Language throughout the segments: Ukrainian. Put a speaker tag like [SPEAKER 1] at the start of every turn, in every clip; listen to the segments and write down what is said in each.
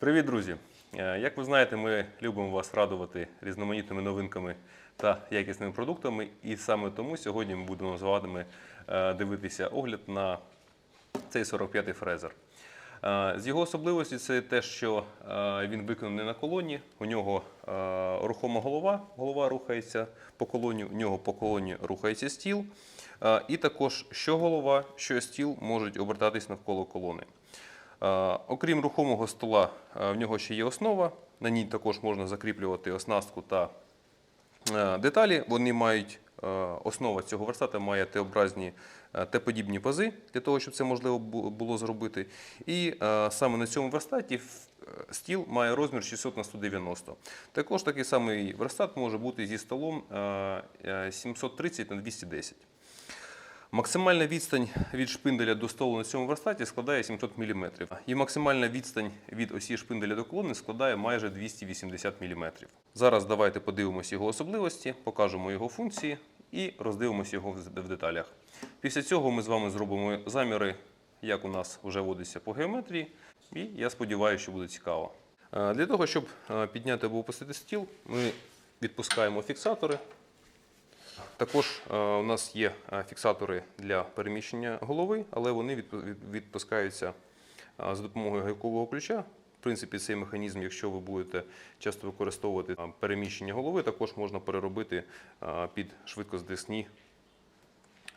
[SPEAKER 1] Привіт, друзі! Е, Як ви знаєте, ми любимо вас радувати різноманітними новинками та якісними продуктами. І саме тому сьогодні ми будемо з вами е, дивитися огляд на цей 45-й фрезер. Е, З його особливості це те, що він виконаний на колоні. У нього рухома голова, голова рухається по колоні, у нього по колоні рухається стіл. І також що голова, що стіл можуть обертатись навколо колони. Е, Окрім рухомого стола, е, в нього ще є основа. На ній також можна закріплювати оснастку та е, деталі. Вони мають основа цього верстата має Т-образні Т-подібні пази для того, щоб це можливо було зробити. І саме на цьому верстаті стіл має розмір 600 на 190. Також такий самий верстат може бути зі столом е, е, 730 на 210. Максимальна відстань від шпинделя до столу на цьому верстаті складає 700 мм. І максимальна відстань від осі шпинделя до колони складає майже 280 мм. Зараз давайте подивимося його особливості, покажемо його функції і роздивимося його в в деталях. Після цього ми з вами зробимо заміри, як у нас вже водиться по геометрії, і я сподіваюся, що буде цікаво. Е, Для того, щоб е, підняти або опустити стіл, ми відпускаємо фіксатори. Також е, у нас є е, фіксатори для переміщення голови, але вони відпу- відпускаються е, за допомогою гайкового ключа. В принципі, цей механізм, якщо ви будете часто використовувати переміщення голови, також можна переробити під швидкоздесні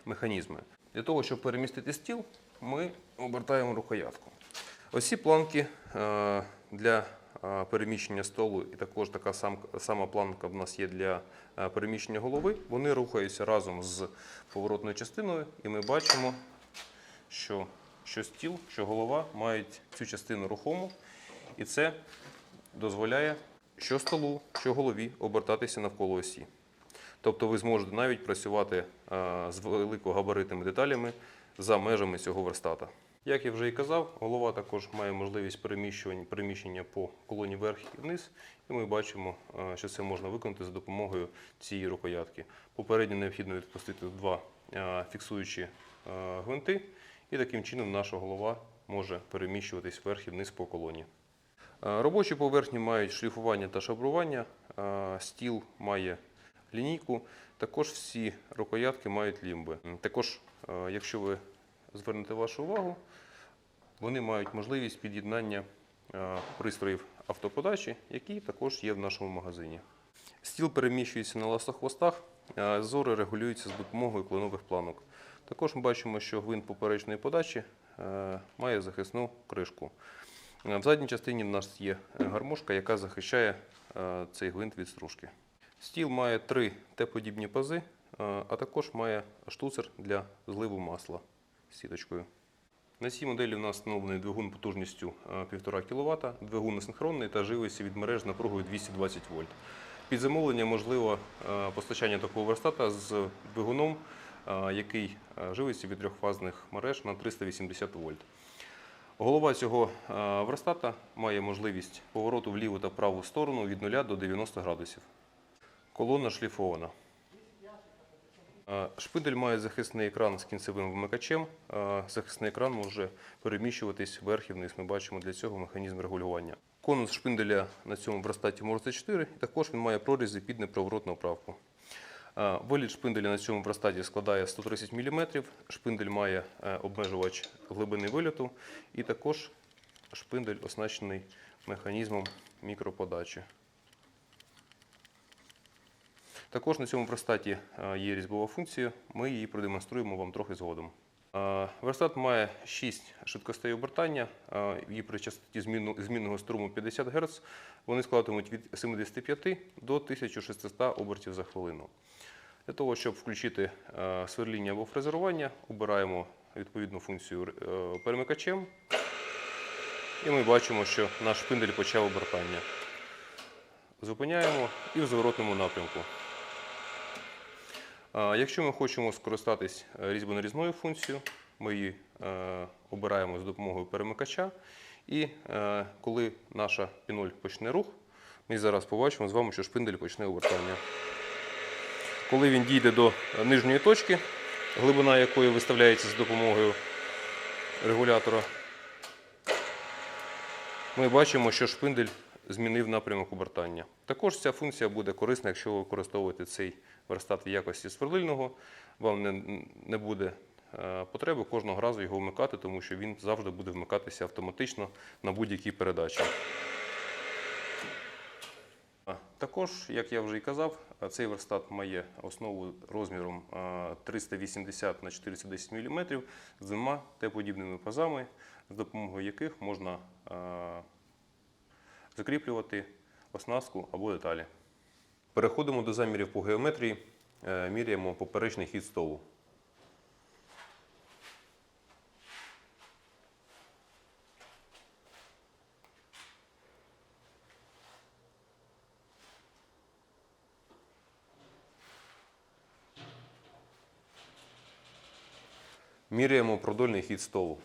[SPEAKER 1] механізми. Для того, щоб перемістити стіл, ми обертаємо рукоятку. Ось ці планки для переміщення столу, і також така сама планка в нас є для е, переміщення голови. Вони рухаються разом з поворотною частиною, і ми бачимо, що, що стіл, що голова мають цю частину рухому, і це дозволяє що столу, що голові обертатися навколо осі. Тобто ви зможете навіть працювати е, з великогабаритними деталями за межами цього верстата. Як я вже і казав, голова також має можливість переміщування, переміщення по колоні вверх і вниз, і ми бачимо, е, що це можна виконати за допомогою цієї рукоятки. Попередньо необхідно відпустити два е, фіксуючі е, гвинти, і таким чином наша голова може переміщуватись вверх і вниз по колоні. Робочі поверхні мають шліфування та шабрування, стіл має лінійку. Також всі рукоятки мають лімби. Також, якщо ви звернете вашу увагу, вони мають можливість під'єднання е, пристроїв автоподачі, які також є в нашому магазині. Стіл переміщується на ластохвостах, зори регулюються з допомогою кленових планок. Також ми бачимо, що гвинт поперечної подачі е, має захисну кришку. Е, В задній частині в нас є е, гармошка, яка захищає е, цей гвинт від стружки. Стіл має три Т-подібні пази, е, а також має штуцер для зливу масла сіточкою. На цій моделі у нас встановлений двигун потужністю е, 1,5 кВт, двигун асинхронний та живиться від мереж напругою 220 вольт. Під замовлення можливо е, постачання такого верстата з двигуном, е, який е, живиться від трьохфазних мереж на 380 вольт. Голова цього е, верстата має можливість повороту в ліву та праву сторону від 0 до 90 градусів. Колона шліфована. Шпиндель має захисний екран з кінцевим вимикачем. Захисний екран може переміщуватись вверх і вниз. Ми бачимо для цього механізм регулювання. Конус шпинделя на цьому верстаті Морзе 4, і також він має прорізи під неприворотну оправку. Виліт шпинделя на цьому верстаті складає 130 мм. Шпиндель має е, обмежувач глибини виліту, і також шпиндель оснащений механізмом мікроподачі. Також на цьому верстаті е, є різьбова функція. Ми її продемонструємо вам трохи згодом. Е, Верстат має 6 швидкостей обертання е, і при частоті змінного струму 50 Гц вони складатимуть від 75 до 1600 обертів за хвилину. Для того, щоб включити сверління або фрезерування, обираємо відповідну функцію перемикачем. І ми бачимо, що наш шпиндель почав обертання. Зупиняємо і в зворотному напрямку. Якщо ми хочемо скористатись е, різьбонарізною функцією, ми її е, обираємо з допомогою перемикача. І е, коли наша піноль почне рух, ми зараз побачимо з вами, що шпиндель почне обертання. Коли він дійде до нижньої точки, глибина якої виставляється з допомогою регулятора, ми бачимо, що шпиндель змінив напрямок обертання. Також ця функція буде корисна, якщо ви використовуєте цей верстат в якості сверлильного. Вам не, не буде е, потреби кожного разу його вмикати, тому що він завжди буде вмикатися автоматично на будь-якій передачі. Також, як я вже і казав, цей верстат має основу розміром 380 на 410 мм з двома Т-подібними пазами, з допомогою яких можна а, закріплювати оснастку або деталі. Переходимо до замірів по геометрії, Е, міряємо поперечний хід столу. Міряємо продольний хід столу.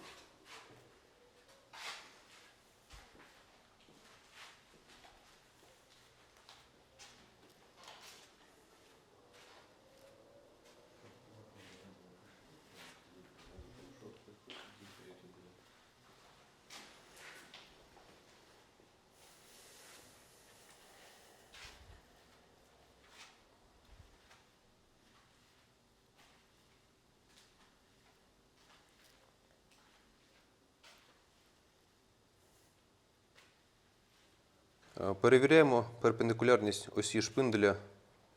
[SPEAKER 1] Перевіряємо перпендикулярність осі шпинделя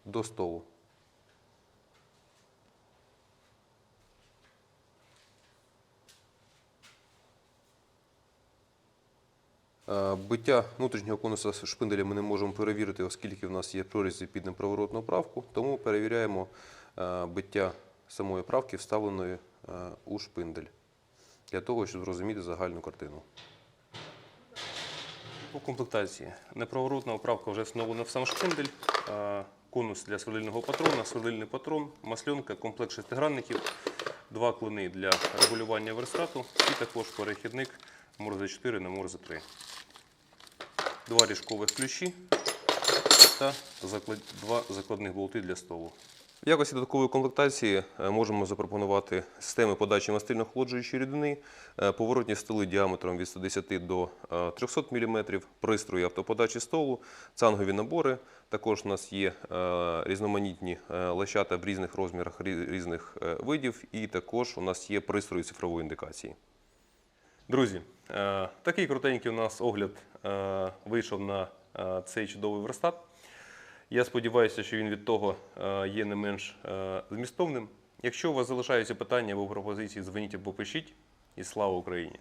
[SPEAKER 1] до столу. Е, Биття внутрішнього конуса шпинделя ми не можемо перевірити, оскільки в нас є прорізі під непроворотну правку, тому перевіряємо е, биття самої правки, вставленої е, у шпиндель, для того, щоб зрозуміти загальну картину. По комплектації. Непроворотна оправка вже встановлена в сам шпиндель, конус для сверлильного патрона, сверлильний патрон, масленка, комплект шестигранників, два клини для регулювання верстату і також перехідник Морзе 4 на Морзе 3. Два ріжкових ключі та два закладних болти для столу. В якості додаткової комплектації е, можемо запропонувати системи подачі мастильно-охолоджуючої рідини, е, поворотні столи діаметром від 110 до е, 300 мм, пристрої автоподачі столу, цангові набори. Також у нас є е, різноманітні е, лещата в різних розмірах різних е, видів, і також у нас є пристрої цифрової індикації. Друзі, е, такий крутенький у нас огляд е, вийшов на е, цей чудовий верстат. Я сподіваюся, що він від того е, є не менш е, змістовним. Якщо у вас залишаються питання або пропозиції, дзвоніть або пишіть. І слава Україні!